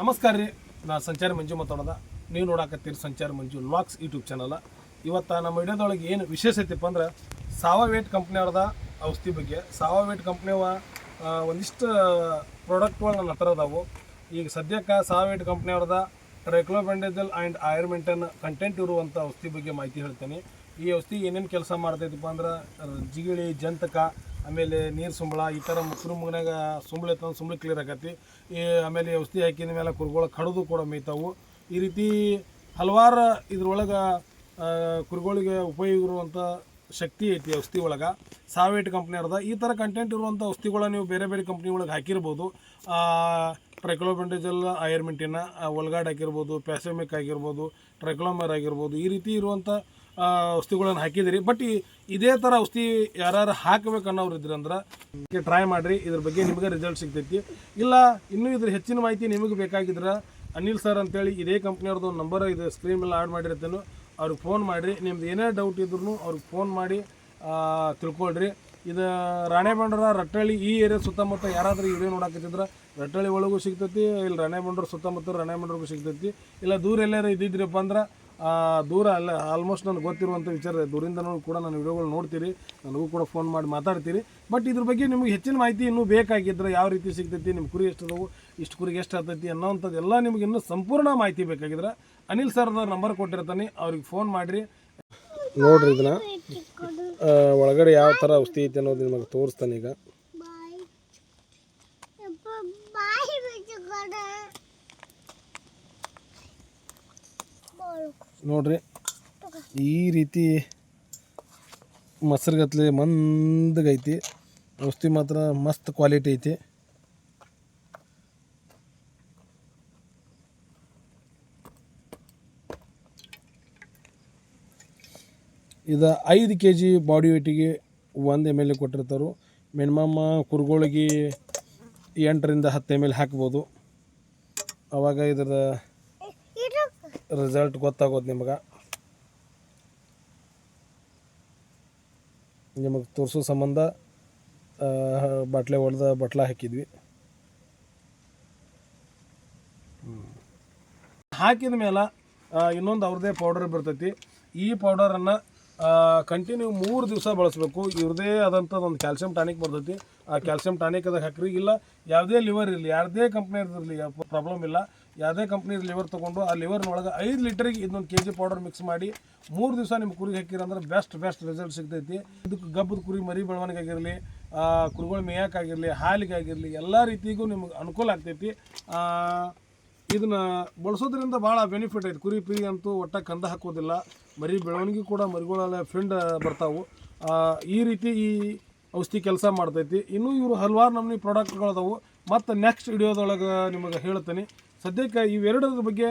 ನಮಸ್ಕಾರ ರೀ. ನಾ ಸಂಚಾರ ಮಂಜು ಮಾತಾಡೋದ. ನೀವು ನೋಡಾಕತ್ತೀರಿ ಸಂಚಾರ ಮಂಜು ಲಾಕ್ಸ್ ಯೂಟ್ಯೂಬ್ ಚಾನಲ್. ಇವತ್ತು ನಮ್ಮ ವಿಡಿಯೋದೊಳಗೆ ಏನು ವಿಶೇಷ ಐತಿಪ್ಪ ಅಂದ್ರೆ ಸಾವವೇಟ್ ಕಂಪ್ನಿಯವ್ರದ ಔಷಧಿ ಬಗ್ಗೆ. ಸಾವವೇಟ್ ಕಂಪ್ನಿಯವ ಒಂದಿಷ್ಟು ಪ್ರಾಡಕ್ಟ್ಗಳು ನನ್ನ ಹತ್ರ ಅದಾವು. ಈಗ ಸದ್ಯಕ್ಕೆ ಸಾವವೇಟ್ ಕಂಪ್ನಿಯವ್ರದ ಟ್ರೈಕ್ಲೋಬೆಂಡಜಲ್ ಆ್ಯಂಡ್ ಆಯುರ್ಮೆಂಟನ್ ಕಂಟೆಂಟ್ ಇರುವಂಥ ಔಷಧಿ ಬಗ್ಗೆ ಮಾಹಿತಿ ಹೇಳ್ತೇನೆ. ಈ ಔಷಧಿ ಏನೇನು ಕೆಲಸ ಮಾಡ್ತೈತಿಪ್ಪ ಅಂದ್ರೆ, ಜಿಗಿಳಿ, ಜಂತಕ ಆಮೇಲೆ ನೀರು ಸುಂಬಳ, ಈ ಥರ ಮುಸ್ರು ಮುಗನಾಗ ಸುಂಬಳ ಇತ್ತು ಸುಂಬಳ ಕ್ಲಿಯರ್ ಆಕತಿ ಈ ಆಮೇಲೆ ಔಷಧಿ ಹಾಕಿದ ಮೇಲೆ ಕುರುಗೋಳ ಕಡಿದು ಕೂಡ ಮೇಯ್ತಾವು. ಈ ರೀತಿ ಹಲವಾರು ಇದ್ರೊಳಗೆ ಕುರುಗಳಿಗೆ ಉಪಯೋಗ ಇರುವಂಥ ಶಕ್ತಿ ಐತಿ ಔಷಧಿ ಒಳಗೆ. ಸಾವೇಟ್ ಕಂಪ್ನಿ ಅರ್ಧ ಈ ಥರ ಕಂಟೆಂಟ್ ಇರುವಂಥ ಔಷಧಿಗಳ ನೀವು ಬೇರೆ ಬೇರೆ ಕಂಪ್ನಿ ಒಳಗೆ ಹಾಕಿರ್ಬೋದು. ಟ್ರೈಕ್ಲೋಬೆಂಡಜಲ್ ಆಯರ್ಮೆಂಟಿನ ಒಲ್ಗಾಡ್ ಹಾಕಿರ್ಬೋದು ಪ್ಯಾಸಮಿಕ್ ಆಗಿರ್ಬೋದು ಟ್ರೈಕ್ಲೋಮರ್ ಆಗಿರ್ಬೋದು, ಈ ರೀತಿ ಇರುವಂಥ ಔಷಧಿಗಳನ್ನು ಹಾಕಿದಿರಿ ಬಟ್ ಇದೇ ಥರ ಔಷಧಿ ಯಾರು ಹಾಕಬೇಕು ಅನ್ನೋರು ಇದ್ರಂದ್ರೆ ಟ್ರೈ ಮಾಡಿರಿ. ಇದ್ರ ಬಗ್ಗೆ ನಿಮಗೆ ರಿಸಲ್ಟ್ ಸಿಗ್ತೈತಿ. ಇಲ್ಲ, ಇನ್ನೂ ಇದ್ರ ಹೆಚ್ಚಿನ ಮಾಹಿತಿ ನಿಮಗೆ ಬೇಕಾಗಿದ್ರೆ ಅನಿಲ್ ಸರ್ ಅಂತೇಳಿ ಇದೇ ಕಂಪ್ನಿಯವ್ರದ್ದು ಒಂದು ನಂಬರ್ ಇದು ಸ್ಕ್ರೀನ್ ಮೇಲೆ ಆ್ಯಡ್ ಮಾಡಿರ್ತೇನೆ. ಅವ್ರಿಗೆ ಫೋನ್ ಮಾಡಿರಿ. ನಿಮ್ದು ಏನೇ ಡೌಟ್ ಇದ್ರೂ ಅವ್ರಿಗೆ ಫೋನ್ ಮಾಡಿ ತಿಳ್ಕೊಳ್ರಿ. ಇದು ರಾಣೆಬಂಡರ ರಟ್ಟಳ್ಳಿ ಈ ಏರಿಯಾ ಸುತ್ತಮುತ್ತ ಯಾರಾದರೂ ಇದೇ ನೋಡಾಕತ್ತಿದ್ರೆ ರಟ್ಟಳ್ಳಿ ಒಳಗೂ ಸಿಗ್ತೈತಿ, ಇಲ್ಲಿ ರಾಣೆಬಂಡ್ರ ಸುತ್ತಮುತ್ತ ರಾಣೆಬಂಡ್ರಿಗೂ ಸಿಗ್ತೈತಿ. ಇಲ್ಲ ದೂರ ಎಲ್ಲಾರು ಇದ್ದಿದ್ರಪ್ಪ ಅಂದ್ರೆ ದೂರ ಅಲ್ಲ ಆಲ್ಮೋಸ್ಟ್ ನನಗೆ ಗೊತ್ತಿರುವಂಥ ವಿಚಾರ ದೂರಿಂದನೂ ಕೂಡ ನಾನು ವಿಡಿಯೋಗಳು ನೋಡ್ತೀರಿ, ನನಗೂ ಕೂಡ ಫೋನ್ ಮಾಡಿ ಮಾತಾಡ್ತೀರಿ. ಬಟ್ ಇದ್ರ ಬಗ್ಗೆ ನಿಮಗೆ ಹೆಚ್ಚಿನ ಮಾಹಿತಿ ಇನ್ನೂ ಬೇಕಾಗಿದ್ರೆ ಯಾವ ರೀತಿ ಸಿಗ್ತೈತಿ, ನಿಮ್ಮ ಕುರಿ ಎಷ್ಟು ಅದಾವು, ಇಷ್ಟು ಕುರಿಗೆ ಎಷ್ಟು ಆಗ್ತೈತಿ ಅನ್ನೋವಂಥದ್ದು ಎಲ್ಲ ನಿಮಗೆ ಇನ್ನೂ ಸಂಪೂರ್ಣ ಮಾಹಿತಿ ಬೇಕಾಗಿದ್ರೆ ಅನಿಲ್ ಸರ್ದ ನಂಬರ್ ಕೊಟ್ಟಿರ್ತಾನೆ, ಅವ್ರಿಗೆ ಫೋನ್ ಮಾಡಿರಿ. ನೋಡ್ರಿ ಇದನ್ನ. ಒಳಗಡೆ ಯಾವ ಥರ ಔಷಧಿ ಐತಿ ಅನ್ನೋದು ನಿಮಗೆ ತೋರಿಸ್ತಾನೆ ಈಗ ಬಾಯ್ ಯಪ್ಪ ಬಾಯ್ ಬಿಟ್ಟುಕೊಡ ನೋಡ್ರಿ. ಈ ರೀತಿ ಮೊಸರುಗತ್ಲೆ ಮಂದಗೈತಿ. ಔಷಧಿ ಮಾತ್ರ ಮಸ್ತ್ ಕ್ವಾಲಿಟಿ ಐತಿ. ಇದ ಐದು ಕೆ ಜಿ ಬಾಡಿ ವೇಟಿಗೆ ಒಂದು ಎಂ ಎಲ್ ಕೊಟ್ಟಿರ್ತಾರೆ. ಮಿನಿಮಮ್ ಕುರುಗಳಿಗೆ ಎಂಟರಿಂದ ಹತ್ತು ಎಂ ಎಲ್ ಹಾಕ್ಬೋದು. ಅವಾಗ ಇದರ ಇದು ರಿಸಲ್ಟ್ ಗೊತ್ತಾಗೋದು ನಿಮ್ಗೆ. ನಿಮಗೆ ತೋರಿಸೋ ಸಂಬಂಧ ಬಟ್ಲೆ ಹೊಡೆದ ಬಟ್ಲ ಹಾಕಿದ್ವಿ. ಹಾಕಿದ ಮೇಲೆ ಇನ್ನೊಂದು ಅವ್ರದ್ದೇ ಪೌಡರ್ ಬರ್ತೈತಿ. ಈ ಪೌಡರನ್ನು ಕಂಟಿನ್ಯೂ ಮೂರು ದಿವಸ ಬಳಸಬೇಕು. ಇವ್ರದೇ ಆದಂಥದ್ದು ಒಂದು ಕ್ಯಾಲ್ಸಿಯಂ ಟಾನಿಕ್ ಬರ್ತೈತಿ. ಆ ಕ್ಯಾಲ್ಸಿಯಂ ಟಾನಿಕ್ ಅದಕ್ಕೆ ಹಾಕ್ರಿ. ಇಲ್ಲ, ಯಾವುದೇ ಲಿವರ್ ಇರಲಿ, ಯಾವುದೇ ಕಂಪ್ನಿ ಇರಲಿ ಪ್ರಾಬ್ಲಮ್ ಇಲ್ಲ. ಯಾವುದೇ ಕಂಪ್ನಿ ಲಿವರ್ ತೊಗೊಂಡು ಆ ಲಿವರ್ನೊಳಗೆ ಐದು ಲೀಟ್ರಿಗೆ ಇದೊಂದು ಕೆ ಜಿ ಪೌಡರ್ ಮಿಕ್ಸ್ ಮಾಡಿ ಮೂರು ದಿವಸ ನಿಮ್ಮ ಕುರಿಗೆ ಹಾಕಿರಂದ್ರೆ ಬೆಸ್ಟ್ ಬೆಸ್ಟ್ ರಿಸಲ್ಟ್ ಸಿಗ್ತೈತಿ. ಇದಕ್ಕೆ ಗಬ್ಬದ ಕುರಿ ಮರಿ ಬೆಳವಣಿಗೆ ಆಗಿರಲಿ ಕುರಿಗಳು ಮೇಯಕ್ಕಾಗಿರಲಿ, ಹಾಲಿಗಾಗಿರಲಿ, ಎಲ್ಲ ರೀತಿಗೂ ನಿಮ್ಗೆ ಅನುಕೂಲ ಆಗ್ತೈತಿ. ಇದನ್ನ ಬಳಸೋದ್ರಿಂದ ಭಾಳ ಬೆನಿಫಿಟ್ ಐತಿ. ಕುರಿ, ಪಿರಿ ಅಂತೂ ಒಟ್ಟ ಕಂದ ಹಾಕೋದಿಲ್ಲ. ಮರಿ ಬೆಳವಣಿಗೆ ಕೂಡ ಮರಿಗಳೆಲ್ಲ ಫ್ರೆಂಡ್ ಬರ್ತಾವೆ. ಈ ರೀತಿ ಈ ಔಷಧಿ ಕೆಲಸ ಮಾಡ್ತೈತಿ. ಇನ್ನೂ ಇವರು ಹಲವಾರು ನಮೂನಿ ಪ್ರಾಡಕ್ಟ್ಗಳದಾವು ಮತ್ತು ನೆಕ್ಸ್ಟ್ ವಿಡಿಯೋದೊಳಗೆ ನಿಮಗೆ ಹೇಳ್ತೇನೆ. ಸದ್ಯಕ್ಕೆ ಇವೆರಡರ ಬಗ್ಗೆ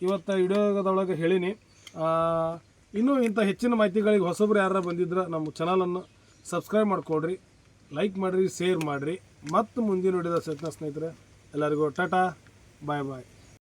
ಇವತ್ತು ವಿಡಿಯೋದೊಳಗೆ ಹೇಳೀನಿ. ಇನ್ನೂ ಇಂಥ ಹೆಚ್ಚಿನ ಮಾಹಿತಿಗಳಿಗೆ ಹೊಸಬ್ರು ಯಾರು ಬಂದಿದ್ರೆ ನಮ್ಮ ಚಾನಲನ್ನು ಸಬ್ಸ್ಕ್ರೈಬ್ ಮಾಡ್ಕೊಳ್ರಿ ಲೈಕ್ ಮಾಡಿರಿ ಶೇರ್ ಮಾಡಿರಿ. ಮತ್ತು ಮುಂದಿನ ವಿಡಿಯೋದ ಸತ್ನ ಸ್ನೇಹಿತರೆ, ಎಲ್ಲರಿಗೂ ಟಾಟಾ ಬಾಯ್ ಬಾಯ್